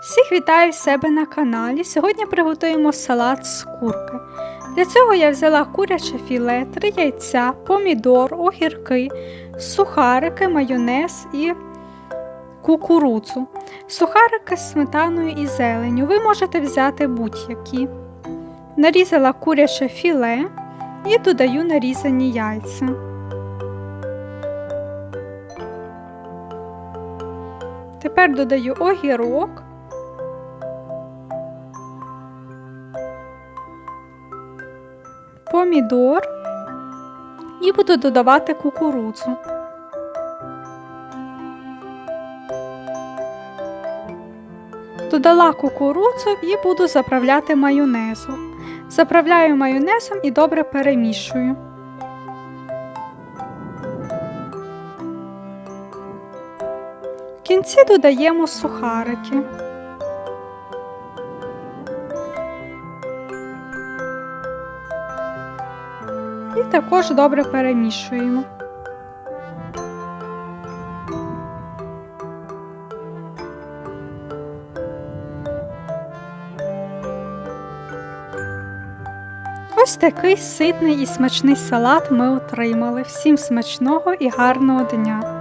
Всіх вітаю себе на каналі. Сьогодні приготуємо салат з курки. Для цього я взяла куряче філе, 3 яйця, помідор, огірки, сухарики, майонез і кукурудзу. Сухарики з сметаною і зеленю. Ви можете взяти будь-які. Нарізала куряче філе і додаю нарізані яйця. Тепер додаю огірок. Помідор і буду додавати кукурудзу. Додала кукурудзу і буду заправляти майонезом. Заправляю майонезом і добре перемішую. В кінці додаємо сухарики. І також добре перемішуємо. Ось такий ситний і смачний салат ми отримали. Всім смачного і гарного дня!